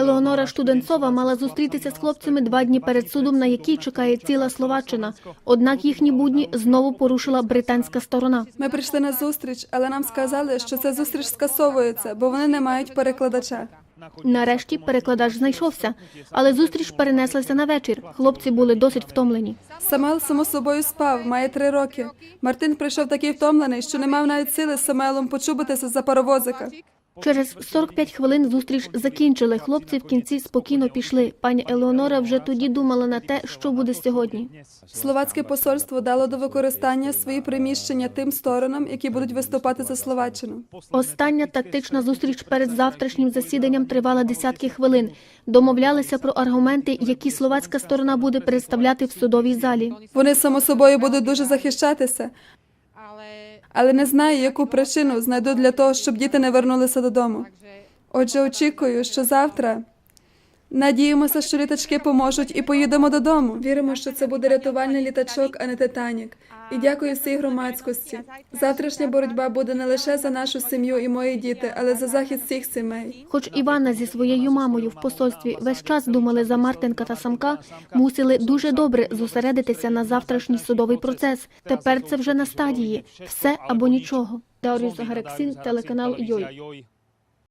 Елеонора Штуденцова мала зустрітися з хлопцями два дні перед судом, на який чекає ціла Словаччина. Однак їхні будні знову порушила британська сторона. Ми прийшли на зустріч, але нам сказали, що ця зустріч скасовується, бо вони не мають перекладача. Нарешті перекладач знайшовся, але зустріч перенеслася на вечір. Хлопці були досить втомлені. Самел само собою спав, має три роки. Мартин прийшов такий втомлений, що не мав навіть сили з Самелом почубитися за паровозика. Через 45 хвилин зустріч закінчили. Хлопці в кінці спокійно пішли. Пані Елеонора вже тоді думала на те, що буде сьогодні. Словацьке посольство дало до використання свої приміщення тим сторонам, які будуть виступати за Словаччину. Остання тактична зустріч перед завтрашнім засіданням тривала десятки хвилин. Домовлялися про аргументи, які словацька сторона буде представляти в судовій залі. Вони само собою будуть дуже захищатися, але не знаю, яку причину знайду для того, щоб діти не вернулися додому. Отже, очікую, що завтра надіємося, що літачки поможуть і поїдемо додому. Віримо, що це буде рятувальний літачок, а не Титанік. І дякую всій громадськості. Завтрашня боротьба буде не лише за нашу сім'ю і мої діти, але за захист всіх сімей. Хоч Іванна зі своєю мамою в посольстві весь час думали за Мартинка та Самка, мусили дуже добре зосередитися на завтрашній судовий процес. Тепер це вже на стадії все або нічого. Даріус Гарексін, телеканал. Йой.